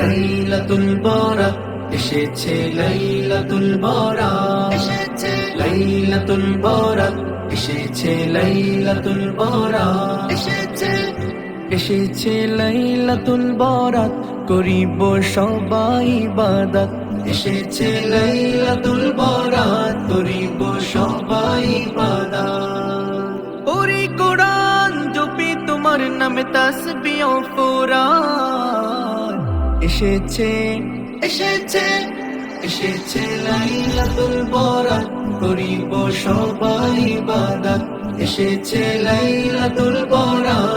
লাইলাতুল বরাত এসেছে লাইলাতুল বরাত এসেছে লাইলাতুল বরাত এসেছে লাইলাতুল বরাত এসেছে এসেছে লাইলাতুল বরাত করিব সবাই ইবাদত। এসেছে লাইলাতুল বরাত করিব সবাই ইবাদত ওরে কোরআন, জপি তোমার নামে তাসবিহ কোরআন এসেছে এসেছে এসেছে লাইলাতুল বরাত করিব সবাই ইবাদত এসেছে লাইলাতুল বরাত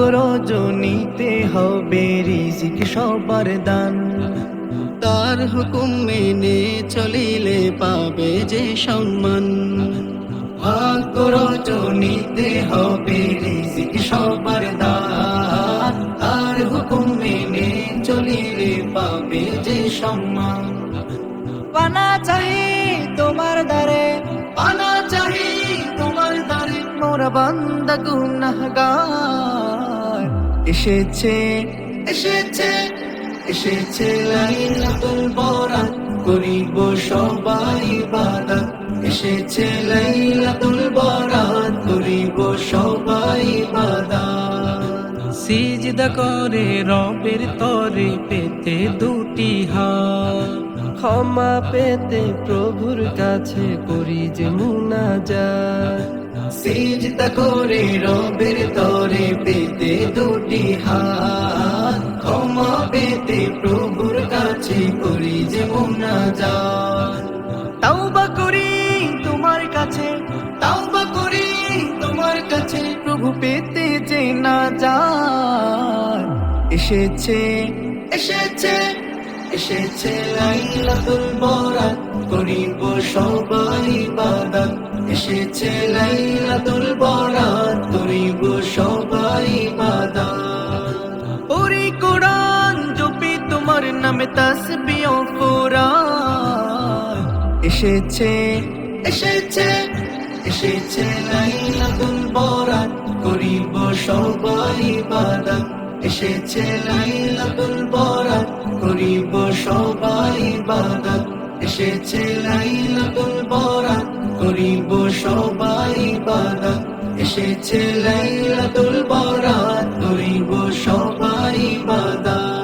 রজনীতে হবে রিজিক সবার দান। তার হুকুম মেনে চলিলে পাবে যে সম্মান। ভাগ্য রজনীতে হবে রিজিক সবার দান। আর হুকুম মেনে চলিলে পাবে যে সম্মান। পানা চাহি তোমার দ্বারে। পানা চাহি তোমার দ্বারে। মোর বান্দা গুনাহগার। এসেছে এসেছে এসেছে লাইলাতুল বরাত করিব সবাই ইবাদত এসেছে লাইলাতুল বরাত করিব সবাই ইবাদত সিজদা করে রবের তরে পেতে দুটি হাত। ক্ষমা পেতে প্রভুর কাছে করি যে মুনাজাত। সিজদা করে রবের তরে পেতে দুটি হাত ক্ষমা পেতে প্রভুর কাছে করি যে করি তোমার কাছে, তাওবা করি তোমার কাছে, প্রভু পেতে যে না এসেছে এসেছে এসেছে লাইলাতুল বরাত করিব সবাই ইবাদত। এসেছে লাইলাতুল বরাত করিব সবাই নামে তাসবিহ ও কোরআন এসেছে এসেছে এসেছে লাইলাতুল বরাত করিব সবাই ইবাদত এসেছে লাইলাতুল বরাত করিব সবাই ইবাদত এসেছে লাইলাতুল বরাত করিব সবাই ইবাদত এসেছে লাইলাতুল বরাত করিব সবাই ইবাদত